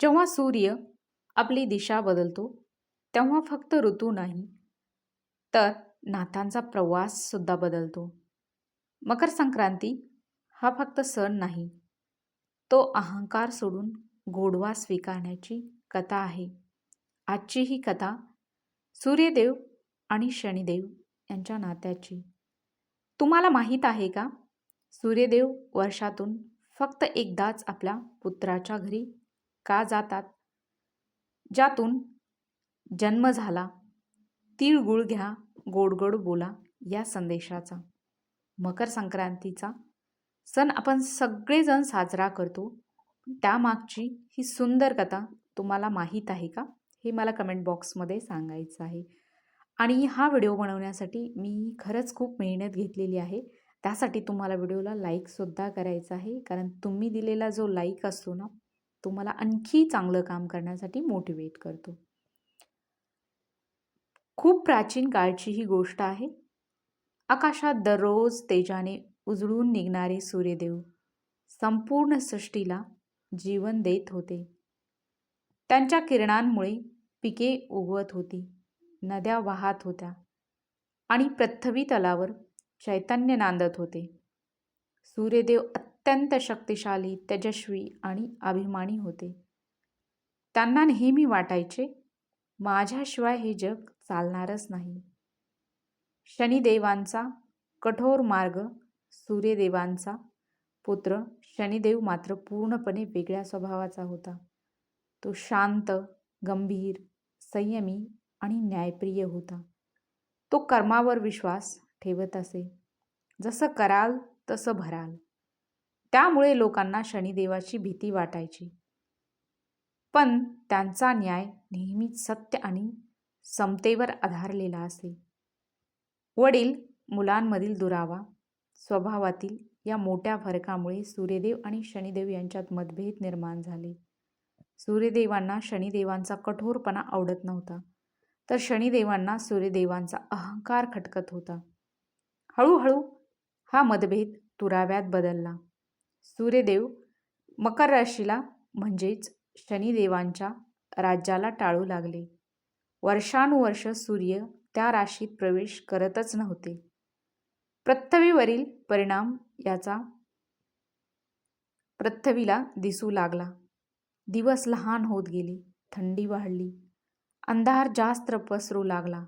जेव्हा सूर्य आपली दिशा बदलतो तेव्हा फक्त ऋतू नाही तर नातांचा प्रवाससुद्धा बदलतो. मकर संक्रांती हा फक्त सण नाही तो अहंकार सोडून गोडवा स्वीकारण्याची कथा आहे. आजची ही कथा सूर्यदेव आणि शनिदेव यांच्या नात्याची. तुम्हाला माहीत आहे का? सूर्यदेव वर्षातून फक्त एकदाच आपल्या पुत्राच्या घरी का जातात? ज्यातून जन्म झाला तिळगुळ घ्या गोडगोड बोला या संदेशाचा. मकर संक्रांतीचा सण आपण सगळेजण साजरा करतो. त्यामागची ही सुंदर कथा तुम्हाला माहीत आहे का? हे मला कमेंट बॉक्समध्ये सांगायचं आहे. आणि हा व्हिडिओ बनवण्यासाठी मी खरंच खूप मेहनत घेतलेली आहे. त्यासाठी तुम्हाला व्हिडिओला लाईकसुद्धा करायचा आहे. कारण तुम्ही दिलेला जो लाईक असतो ना तुम्हाला आणखी चांगलं काम करण्यासाठी मोटिवेट करतो. खूप प्राचीन काळची ही गोष्ट आहे. आकाशात दररोज तेजाने उजळून निघणारे सूर्यदेव संपूर्ण सृष्टीला जीवन देत होते. त्यांच्या किरणांमुळे पिके उगवत होती नद्या वाहत होत्या आणि पृथ्वी तलावर चैतन्य नांदत होते. सूर्यदेव अत्यंत शक्तिशाली तेजस्वी आणि अभिमानी होते. त्यांना नेहमी वाटायचे माझ्याशिवाय हे जग चालणारच नाही. शनिदेवांचा कठोर मार्ग सूर्यदेवांचा पुत्र शनिदेव मात्र पूर्णपणे वेगळ्या स्वभावाचा होता. तो शांत गंभीर संयमी आणि न्यायप्रिय होता. तो कर्मावर विश्वास ठेवत असे. जसं कराल तसं भराल. त्यामुळे लोकांना शनिदेवाची भीती वाटायची. पण त्यांचा न्याय नेहमीच सत्य आणि समतेवर आधारलेला असे. वडील मुलांमधील दुरावा स्वभावातील या मोठ्या फरकामुळे सूर्यदेव आणि शनिदेव यांच्यात मतभेद निर्माण झाले. सूर्यदेवांना शनिदेवांचा कठोरपणा आवडत नव्हता तर शनिदेवांना सूर्यदेवांचा अहंकार खटकत होता. हळूहळू हा मतभेद तुराव्यात बदलला. सूर्यदेव मकर राशीला म्हणजेच शनिदेवांच्या राज्याला टाळू लागले. वर्षानुवर्ष सूर्य त्या राशीत प्रवेश करतच नव्हते. पृथ्वीवरील परिणाम याचा पृथ्वीला दिसू लागला. दिवस लहान होत गेले थंडी वाढली अंधार जास्त पसरू लागला.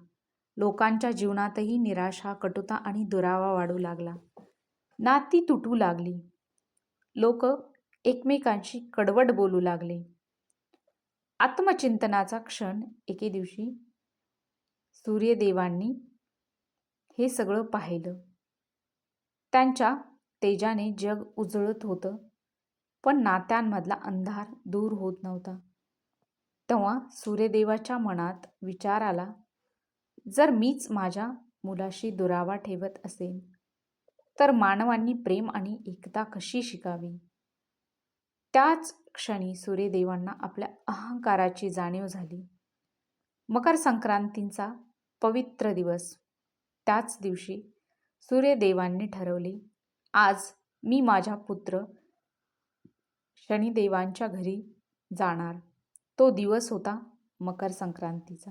लोकांच्या जीवनातही निराशा कटुता आणि दुरावा वाढू लागला. नाती तुटू लागली. लोक एकमेकांशी कडवट बोलू लागले. आत्मचिंतनाचा क्षण एके दिवशी सूर्यदेवांनी हे सगळं पाहिलं. त्यांच्या तेजाने जग उजळत होतं पण नात्यांमधला अंधार दूर होत नव्हता. तेव्हा सूर्यदेवाच्या मनात विचार आला जर मीच माझ्या मुलाशी दुरावा ठेवत असेन तर मानवांनी प्रेम आणि एकता कशी शिकावी? त्याच क्षणी सूर्यदेवांना आपल्या अहंकाराची जाणीव झाली. मकर संक्रांतींचा पवित्र दिवस. त्याच दिवशी सूर्यदेवांनी ठरवले आज मी माझ्या पुत्र शनिदेवांच्या घरी जाणार. तो दिवस होता मकर संक्रांतीचा.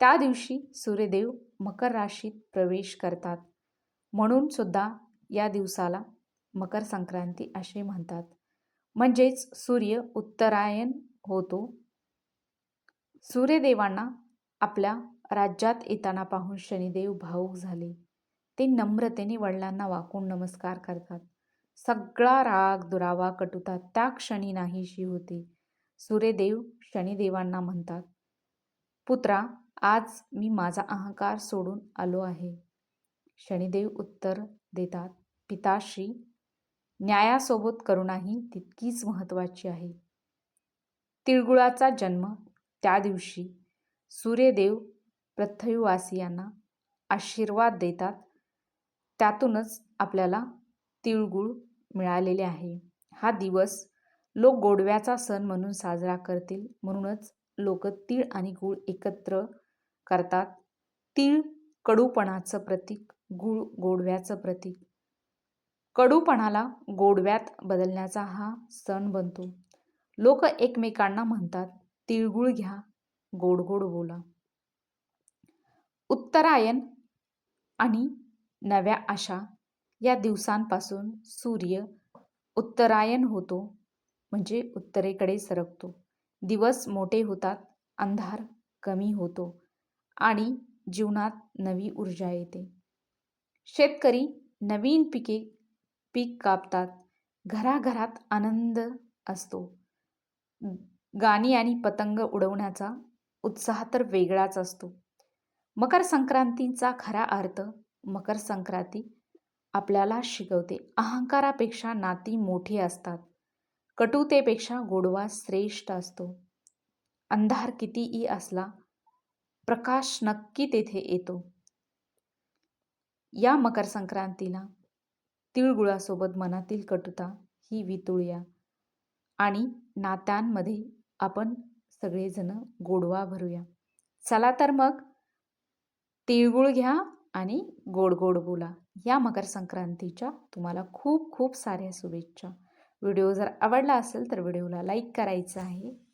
त्या दिवशी सूर्यदेव मकर राशीत प्रवेश करतात. म्हणून सुद्धा या दिवसाला मकर संक्रांती असे म्हणतात. म्हणजेच सूर्य उत्तरायण होतो. सूर्यदेवांना आपल्या राज्यात येताना पाहून शनिदेव भाऊक झाले. ते नम्रतेने वडिलांना वाकून नमस्कार करतात. सगळा राग दुरावा कटुता त्या क्षणी नाहीशी होते. सूर्यदेव शनिदेवांना म्हणतात पुत्रा आज मी माझा अहंकार सोडून आलो आहे. शनिदेव उत्तर देतात पिताश्री न्यायासोबत करुणाही तितकीच महत्त्वाची आहे. तिळगुळाचा जन्म त्या दिवशी सूर्यदेव पृथ्वीवासियांना आशीर्वाद देतात. त्यातूनच आपल्याला तिळगुळ मिळालेले आहे. हा दिवस लोक गोडव्याचा सण म्हणून साजरा करतील. म्हणूनच लोक तीळ आणि गूळ एकत्र करतात. तीळ कडूपणाचं प्रतीक गूळ गोडव्याचं प्रतीक. कडूपणाला गोडव्यात बदलण्याचा हा सण बनतो. लोक एकमेकांना म्हणतात तिळगुळ घ्या गोड गोड बोला. उत्तरायण आणि नव्या आशा या दिवसांपासून सूर्य उत्तरायण होतो म्हणजे उत्तरेकडे सरकतो. दिवस मोठे होतात अंधार कमी होतो आणि जीवनात नवी ऊर्जा येते. शेतकरी नवीन पिके पीक कापतात. घराघरात आनंद असतो. गाणी आणि पतंग उडवण्याचा उत्साह तर वेगळाच असतो. मकर संक्रांतीचा खरा अर्थ मकर संक्रांती आपल्याला शिकवते. अहंकारापेक्षा नाती मोठी असतात. कटुतेपेक्षा गोडवा श्रेष्ठ असतो. अंधार कितीही असला प्रकाश नक्की तेथे येतो. या मकर संक्रांतीला तिळगुळासोबत मनातील कटुता ही वितुळूया. आणि नात्यांमध्ये आपण सगळेजण गोडवा भरूया. चला तर मग तिळगुळ घ्या आणि गोड गोड बोला. या मकर संक्रांतीच्या तुम्हाला खूप खूप साऱ्या शुभेच्छा. व्हिडिओ जर आवडला असेल तर व्हिडिओला लाईक करायचं आहे.